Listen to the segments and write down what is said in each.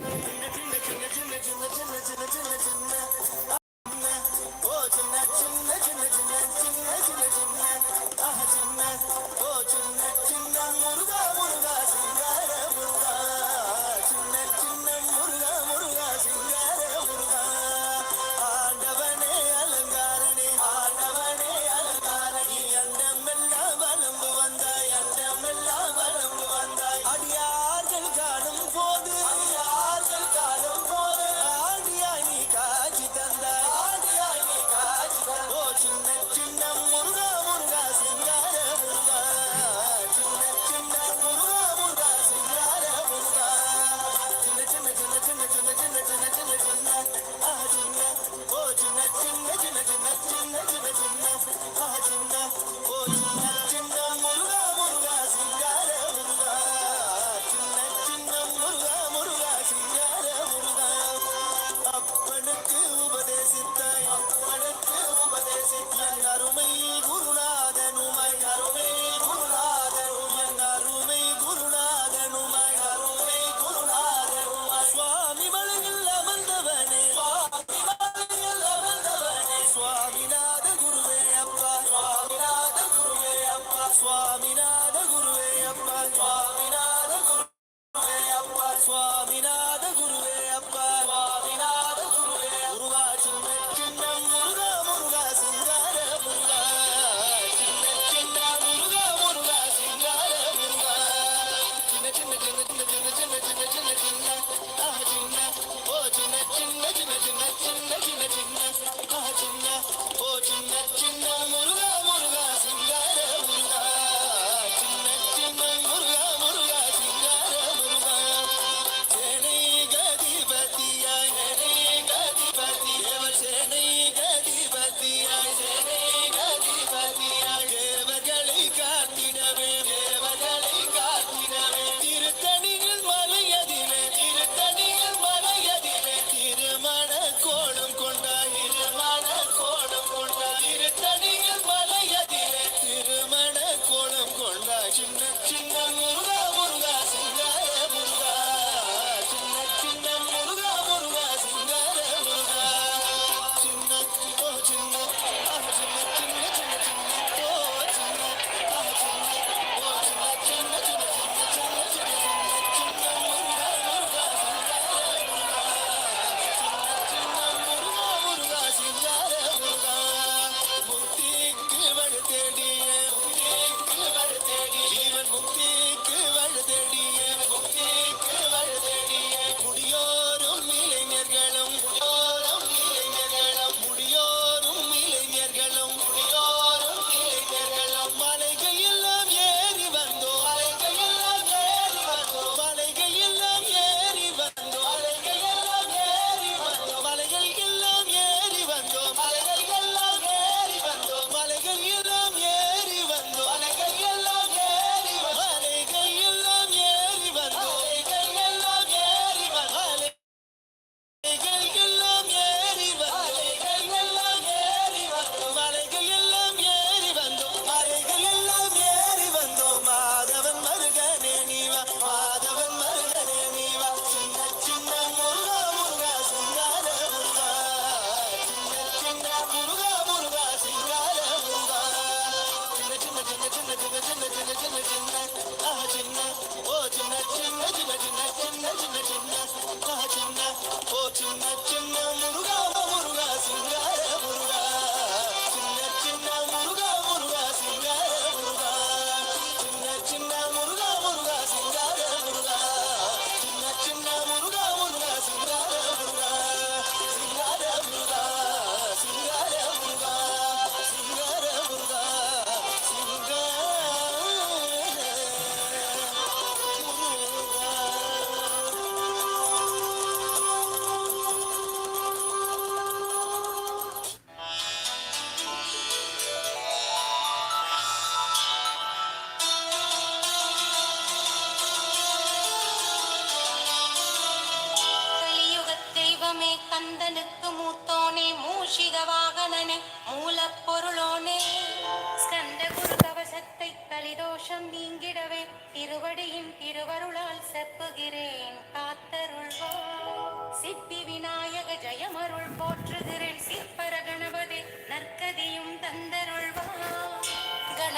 Yeah.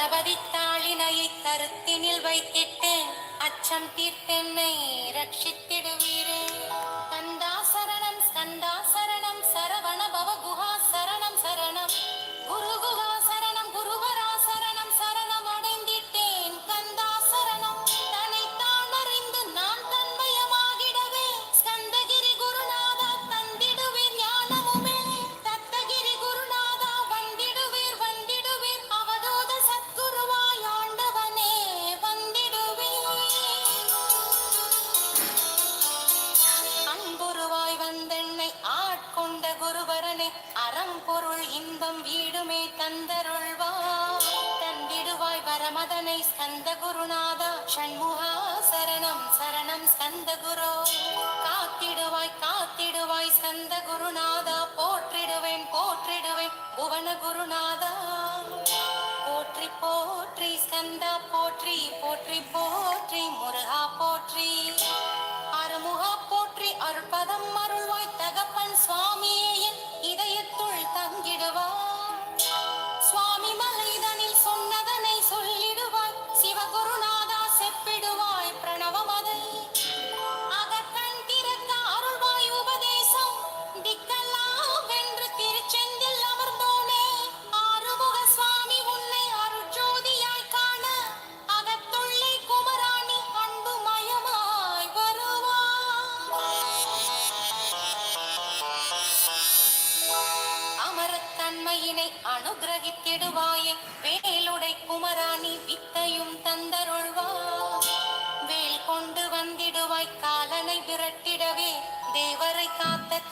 Ganapathi தாளினையை கருத்தினில் வைத்திட்டு அச்சம் தீர்த்தென்னை ரட்சித்து குருநாதா ஷண்முகா சரணம் சரணம் சந்த குரு காத்திடுவாய் காத்திடுவாய் சந்த குருநாதா போற்றிடுவேன் போற்றிடுவேன் புவன குருநாதா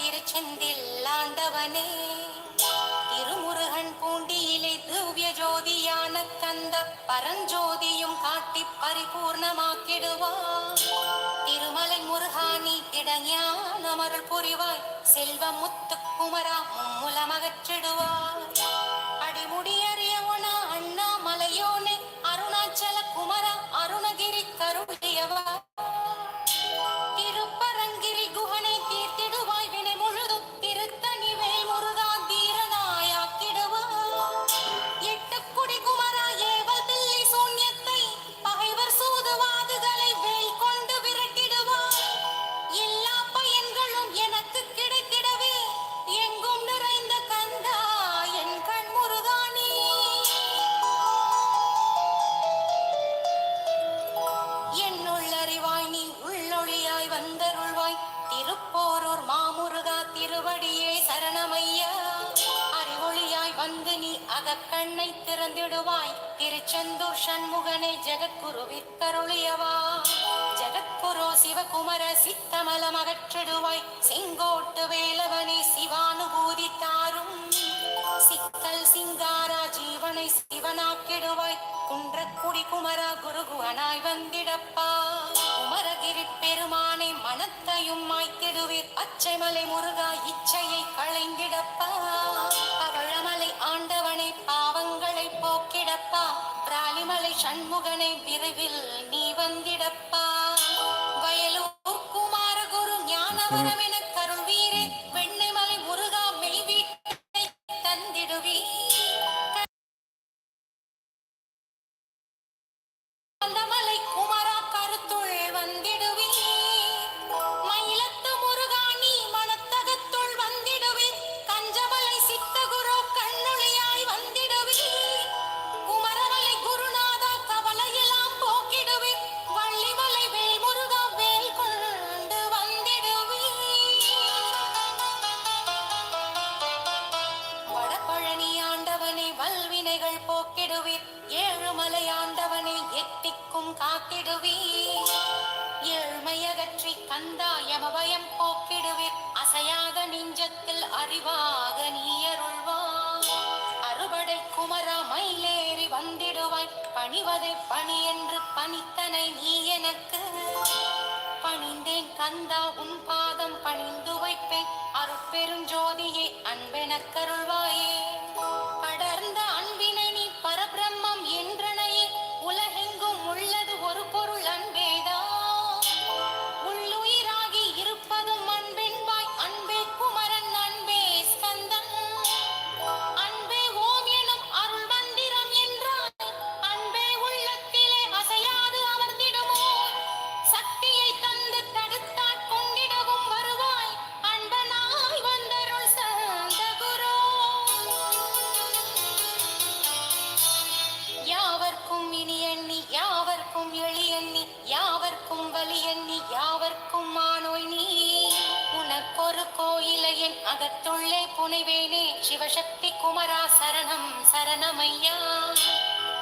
திருச்செந்தில் ஆண்டவனே. திருமுருகன் பூண்டியிலே திவ்ய ஜோதியான கந்த பரஞ்சோதியும் காட்டி பரிபூர்ணமாக்கிடுவார். திருமலை முருகானி திடஞான அமருள் புரிவாய். செல்வ முத்துக்குமரா மும்முலமகற்றிடுவார். அடிமுடியர் கண்ணை திறந்திடுவாய். திருச்செந்தூர் சண்முகனே ஜெகக்குருவிற்கருளியவா ஜெகக்குரு சிவகுமர சித்தமலம் அகற்றிடுவாய். செங்கோட்டு வேலவனே சிவானுபூதி தாரும். சிக்கல் சிங்காரா ஜீவனை சிவனாக்கிடுவாய். குன்றக்குடி குமரா குருகுவனாய் வந்திடப்பா. குமரகிரி பெருமானை மனத்தையும் மாய்த்திடுவீர். அச்சைமலை முருகா இச்சையை களைந்திடப்பா. அவளம் வந்திடப்பா. பிராணிமலை சண்முகனை விரைவில் நீ வந்திடப்பா. வயலூர் குமாரகுரு ஞானவரவின் அன்பெனக்கருள்வாயே அகத்துள்ளே புனைவேனே சிவசக்தி குமரா சரணம் சரணமையா.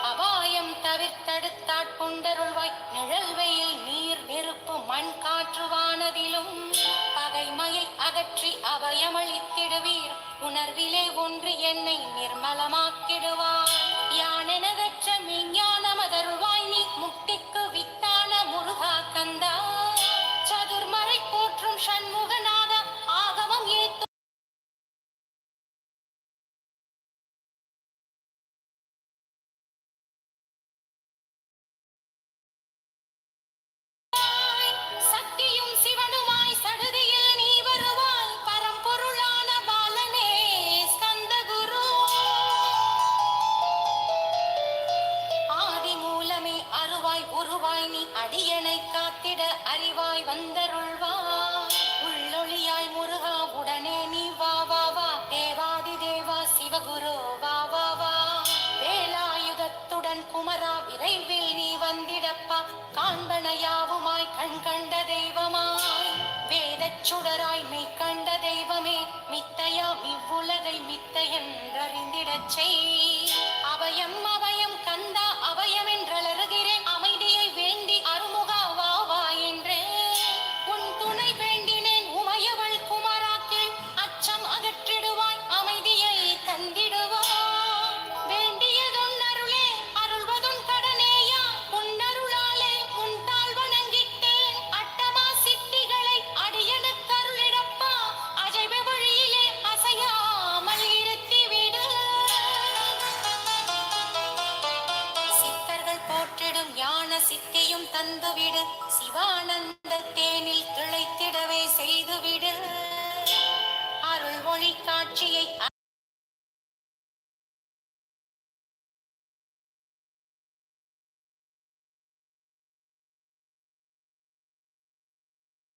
அபாயம் தவிர்த்தடுத்தாட்கொண்டருள்வாய் நிழல்வெயில் நீர் நெருப்பு மண் காற்றுவானதிலும். பகைமையை அகற்றி அபயமளித்திடுவீர் உணர்விலே ஒன்று என்னை நிர்மலமாக்கிடுவார். யானெனதற்ற மெஞ்ஞானமதருள்வாய் நீ முக்திக்கு வித்தான முருகா கந்தா. காண்பனையாவுமாய் கண் கண்ட தெய்வமாய் வேதச் சுடராய் மெய் கண்ட தெய்வமே மித்தையா இவ்வுலகை மித்த என்றறிந்திடச் செய். அபயம் அபயம் கந்தா